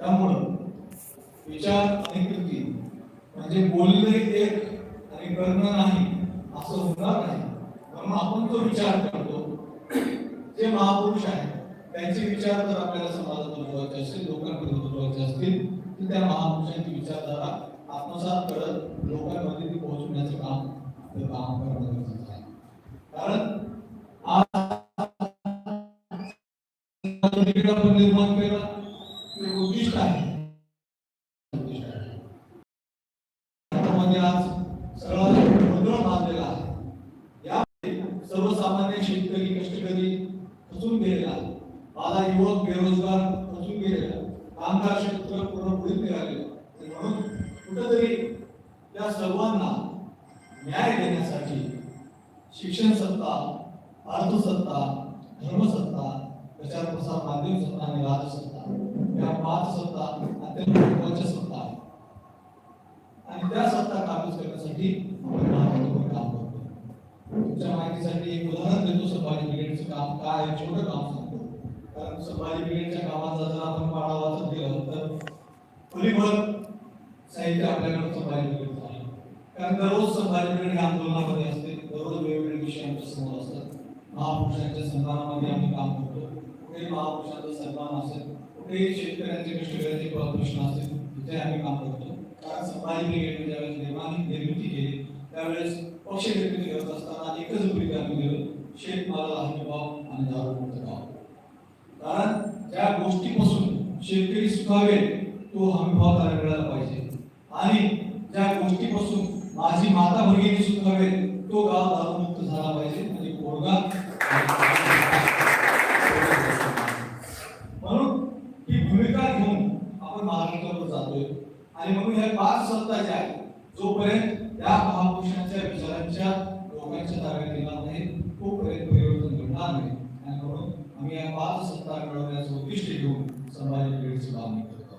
त्यामुळं विचार आणि कृती म्हणजे बोलणे एक आणि करणं नाही असं होणार नाही. म्हणून आपण जो विचार करतो. जे महापुरुष आहेत त्यांचे विचार जर आपल्याला समाजात रुजवायचे असतील लोकांपर्यंत रुजवायचे असतील तर त्या महापुरुषांची विचारधारा आत्मसात करत लोकांमध्ये ती पोहोचवण्याचं काम ते काम करणं गरजेचं आहे. कारण आज निर्माण केला ते उद्दिष्ट आहे. म्हणजे आज सगळा गोंधळ आहे. यामध्ये सर्वसामान्य शेतकरी कष्टकरी खचून गेलेला माझा युवक बेरोजगार खचून गेलेला कामगार क्षेत्र पूर्ण पुढे निघालेलं म्हणून कुठंतरी या सर्वांना न्याय देण्यासाठी शिक्षण सत्ता अर्थसत्ता धर्मसत्ता प्रचार प्रसार माध्यम सत्ता आणि राजसत्ता या पाच सत्ता अत्यंत महत्त्वाच्या सत्ता आहेत. आणि त्या सत्ता काबूज करण्यासाठी आपण महाराष्ट्रावर काम करतो. तुमच्या माहितीसाठी एक उदाहरण देतो संभाजी ब्रिगेडचं काम. काय छोटं काम सांगतो. कारण संभाजी ब्रिगेडच्या कामाचा जर आपण पाढा वाचत गेलो तर खोलीभर साहित्य आपल्याकडे संभाजी ब्रिगेडचं आहे. कारण दररोज संभाजी ब्रिगेड या आंदोलनामध्ये असते. दररोज वेगवेगळे विषय आमच्यासमोर असतात. महापुरुषांच्या सन्मानामध्ये आम्ही काम करतो. कुठेही महापुरुषांचा सन्मान असेल ते शेतकऱ्यांचे कष्टकऱ्यांचे प्रश्न असतील तिथे आम्ही काम करतो. कारण संभाजी ब्रिगेडने ज्यावेळेस निर्माण निर्मिती केली त्यावेळेस पक्ष निर्मिती करत असताना एकच भूमिका आम्ही दिलं शेतमालाला हमीभाव आणि आणि दारूमुक्त भाव. कारण ज्या गोष्टीपासून शेतकरी सुखावे तो हमी भाव त्याला मिळाला पाहिजे. आणि ज्या गोष्टीपासून माझी माता भगिनी सुखावे तो गाव दारूमुक्त झाला पाहिजे म्हणजे कोरगा म्हणून ही भूमिका घेऊन आपण महाराष्ट्रावर जातोय आणि म्हणून सत्ताच्या आहे. जोपर्यंत या महापुरुषांच्या विचारांच्या लोकांच्या ताब्यात येणार नाही तोपर्यंत परिवर्तन घडणार नाही. आणि म्हणून आम्ही या पाच सत्ता मिळवण्याचं उद्दिष्ट घेऊन संभाजी ब्रिगेडची मागणी करतो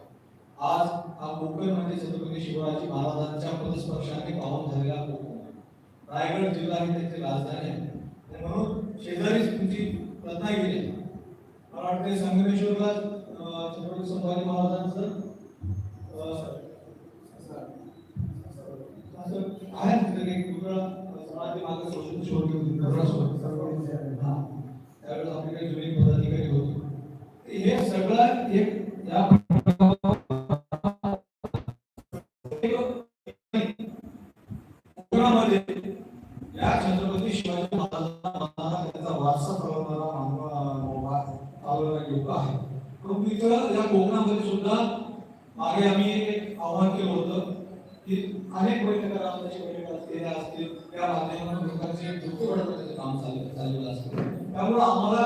आज हा कोकण म्हणजे छत्रपती शिवाजी महाराजांच्या पदस्पर्शाने पाहून झालेला कोकण आहे. रायगड जिल्हा ही त्याची राजधानी आहे. आणि म्हणून शेजारीच तुमची रत्नागिरी आहे. मला वाटते संगमेश्वरला छत्रपती संभाजी महाराजांचं अं, असं आहे तिथे एक दुसरा मागे त्यावेळेस आपली काही जुनी पदाधिकारी हे सगळं एक या या छत्रपती शिवाजी महाराजांना त्यांचा वारसा प्रवर्तनाला मानवा योग युग आहे. परंतु इथं या कोकणामध्ये सुद्धा मागे आम्ही एक आव्हान केलं होतं. की अनेक बैठका रामदाची बैठका असतील असतील त्या माध्यमातून लोकांचे डोके वाढवण्याचं काम चालू चाललेलं असतं त्यामुळे आम्हाला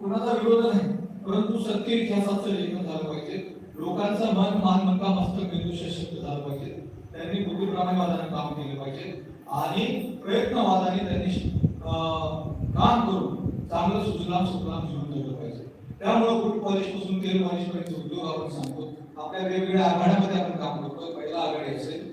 कोणाचा विरोध नाही परंतु सत्य इतिहासाचं लेखन झालं पाहिजे. लोकांचं मन मान मनका मस्तक बिंदू सशक्त झालं पाहिजे. त्यांनी बुद्धिप्रामाणिकवादाने काम केलं पाहिजे. आणि प्रयत्नवादाने त्यांनी काम करून चांगलं सुजलाम सुफलाम जीवन जगलं पाहिजे. त्यामुळे फूड पॉलिशपासून तेल पॉलिश पर्यंत उद्योग आपण सांगतो. आपल्या वेगवेगळ्या आघाड्यामध्ये आपण काम करतो पहिला आघाडी असेल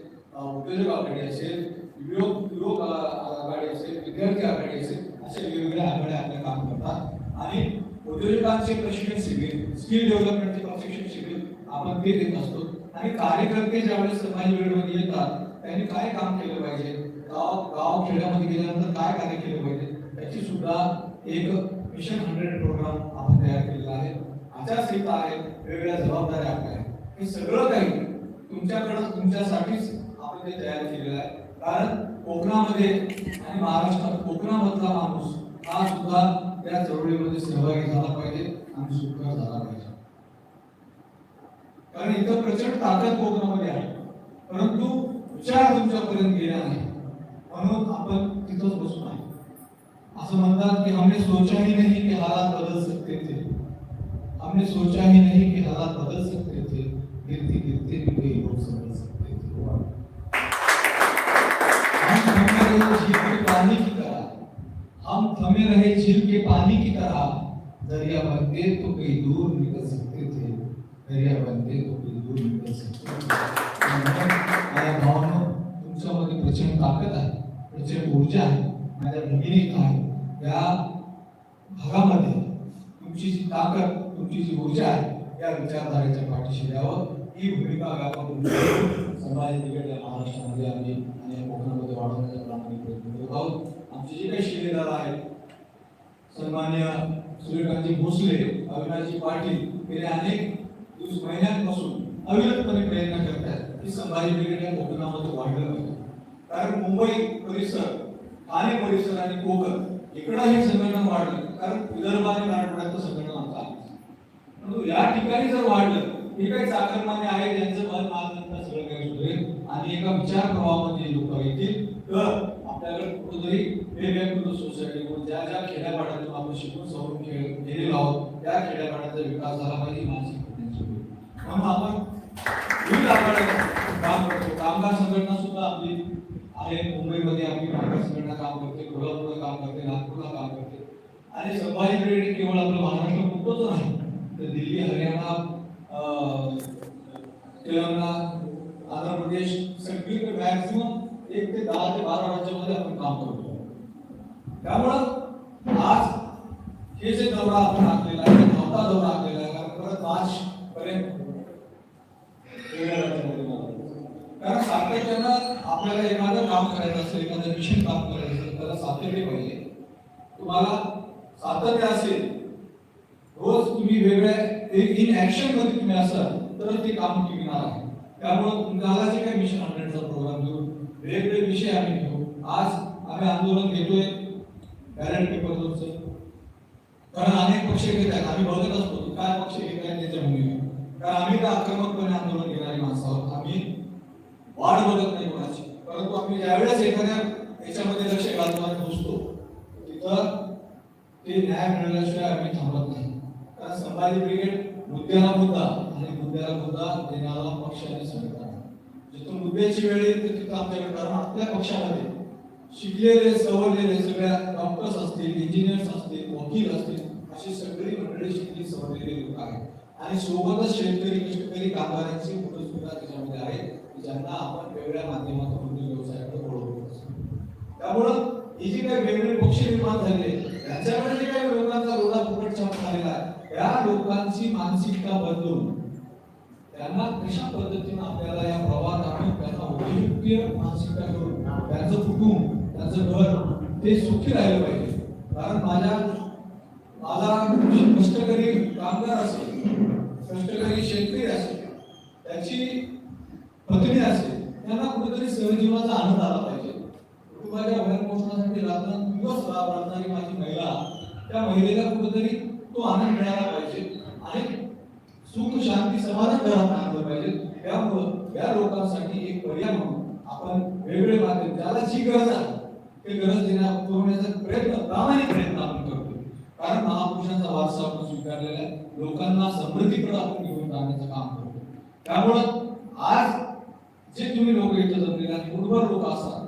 उद्योजक आघाडी असेल युवक युवक आघाडी असेल विद्यार्थी आघाडी असेल असे वेगवेगळ्या आघाड्या आपल्या काम करतात. आणि उद्योजकांचे प्रशिक्षण शिबिर स्किल डेव्हलपमेंटचे प्रशिक्षण शिबिर आपण ते देत असतो. आणि कार्यकर्ते ज्यावेळेस समाज वेळेमध्ये येतात त्यांनी काय काम केलं पाहिजे? गाव गाव खेड्यामध्ये गेल्यानंतर काय कार्य केलं पाहिजे? त्याची सुद्धा एक मिशन हंड्रेड प्रोग्राम आपण तयार केलेला आहे. आचारसंहिता आहे वेगवेगळ्या जबाबदाऱ्या आपल्या आहेत. हे सगळं काही तुमच्याकडं तुमच्यासाठीच आपण ते तयार केलेलं आहे. कारण कोकणामध्ये आणि महाराष्ट्रात कोकणामधला माणूस हा सुद्धा या चळवळीमध्ये सहभागी झाला पाहिजे आणि सुखकर झाला पाहिजे. कारण इथं प्रचंड ताकद कोकणामध्ये आहे. परंतु विचार तुमच्यापर्यंत गेला नाही. म्हणून आपण तिथंच बसून आहे. असं म्हणतात की हमने सोचा ही नहीं हालात बदल सकते थे हमने सोचा ही नहीं कि हालात बदल सकते थे गिरती गिरते भी कई लोग सकते थे दरिया बनते तो कई दूर निकल सकते थे। दरिया बनते तो कई दूर निकल सकते थे। माझ्या भावानं तुमच्यामध्ये प्रचंड ताकद आहे प्रचंड ऊर्जा आहे माझ्या भगिनी आहे या भागामध्ये तुमची जी ताकद तुमची जी ऊर्जा आहे या विचारधारेच्या पाठीशी द्यावं ही भूमिका व्यापक समाज ब्रिगेड या महाराष्ट्रामध्ये आम्ही आणि कोकणामध्ये वाढवण्याचा प्रामाणिक प्रयत्न करत आहोत आमचे जे काही शिलेदार आहेत सन्मान्य सूर्यकांतजी भोसले अविनाशजी पाटील गेले अनेक दिवस महिन्यांपासून अविरतपणे प्रयत्न करतात की संभाजी ब्रिगेड या कोकणामध्ये वाढलं पाहिजे कारण मुंबई परिसर ठाणे परिसर आणि कोकण इकडं हे संघटन वाढलं. कारण विदर्भ आणि मराठवाड्याचं संघटन आमचं परंतु या ठिकाणी जर वाढलं हे काही चाकरमाने आहे त्यांचं मन माननंतर सगळं काही सुधरेल. आणि एका विचार प्रवाहामध्ये लोक येतील. तर आपल्याकडे कुठंतरी वेगवेगळ्या सोसायटी ज्या ज्या खेड्यापाड्यातून आपण शिकून सवरून खेळ गेलेलो आहोत त्या खेड्यापाड्याचा विकास झाला पाहिजे मानसिक म्हणून आपण विविध आघाड्यात काम करतो. कामगार संघटना सुद्धा आपली आहे. मुंबईमध्ये आपली कामगार संघटना काम करते कोल्हापूरला काम करते नागपूरला काम करते. आणि संभाजी ब्रिगेड केवळ आपलं महाराष्ट्र पुरतोच नाही तर दिल्ली हरियाणा तेलंगणा आंध्र प्रदेश सगळीकडे मॅक्झिमम एक ते दहा ते बारा राज्यामध्ये आपण काम करतो त्यामुळं आज हे जे दौरा आपण आखलेला आहे धावता दौरा आखलेला आहे कारण परत मार्च पर्यंत वेगळ्या कारण सातत्यानं आपल्याला एखादं काम करायचं असेल एखादं मिशन काम करायचं असेल त्याला सातत्य पाहिजे. तुम्हाला सातत्य असेल रोज तुम्ही वेगळ्या इन ऍक्शनमध्ये तुम्ही असाल तर ते काम टिकणार आहे. त्यामुळे तुम्हाला जे काही मिशन हंड्रेडचा प्रोग्राम देऊ वेगवेगळे विषय आम्ही घेऊ. आज आम्ही आंदोलन घेतोय बॅलेट पेपरवरचं कारण अनेक पक्ष घेत आहेत. आम्ही बघत असतो काय पक्ष घेत आहेत त्याच्या भूमिका. कारण आम्ही तर आक्रमकपणे आंदोलन घेणारी माणसं आहोत. आम्ही वाढ बघत नाही कोणाची. परंतु आम्ही ज्यावेळेस एखाद्या याच्यामध्ये लक्ष घालतो आणि तिथं ते न्याय मिळाल्याशिवाय आम्ही थांबत नाही. कारण संभाजी ब्रिगेड मुद्द्याला मुद्दा आणि मुद्द्याला मुद्दा देणारा पक्ष आणि जिथून उभ्याची वेळ येईल तिथं आमच्याकडे कारण आपल्या पक्षामध्ये शिकलेले सवरलेले सगळ्या डॉक्टर्स असतील इंजिनियर्स असतील वकील असतील अशी सगळी मंडळी शिकली सवरलेली लोक आहेत. आणि सोबतच शेतकरी कष्टकरी कामगारांची मोठं सुद्धा त्याच्यामध्ये आहेत ज्यांना आपण वेगळ्या माध्यमातून उद्योग व्यवसायाकडे ओळखतो त्यामुळं ही जी काही वेगवेगळे पक्ष निर्माण झाले त्यांच्याकडे जे काही लोकांचा रोडा फुकट छाप झालेला आहे त्या लोकांची मानसिकता बदलून त्यांना कशा पद्धतीने आपल्याला या प्रवाहात आणून त्यांना उपयुक्त मानसिकता करून त्यांचं कुटुंब त्यांचं घर ते सुखी राहिलं पाहिजे. कारण माझ्या माझा कष्टकरी कामगार असेल कष्टकरी शेतकरी असेल त्याची पत्नी असेल त्यांना कुठेतरी सहजीवनाचा आनंद आला पाहिजे. कुटुंबाच्या भरण पोषणासाठी रात्र दिवस राबणारी माझी महिला त्या महिलेला कुठेतरी तो आनंद मिळाला पाहिजे. आणि सुख शांती समाधान घरात आणलं पाहिजे त्यामुळं या लोकांसाठी एक पर्याय म्हणून आपण वेगवेगळे माध्यम ज्याला जी गरज आहे ते गरज देण्या पुरवण्याचा प्रयत्न प्रामाणिक प्रयत्न आपण करतो कारण महापुरुषांचा वारसा आपण स्वीकारलेला आहे. लोकांना समृद्धीकडे आपण घेऊन जाण्याचं काम करतो त्यामुळं आज जे तुम्ही लोक इथं जमलेले आहेत, उर्वर लोक असतात.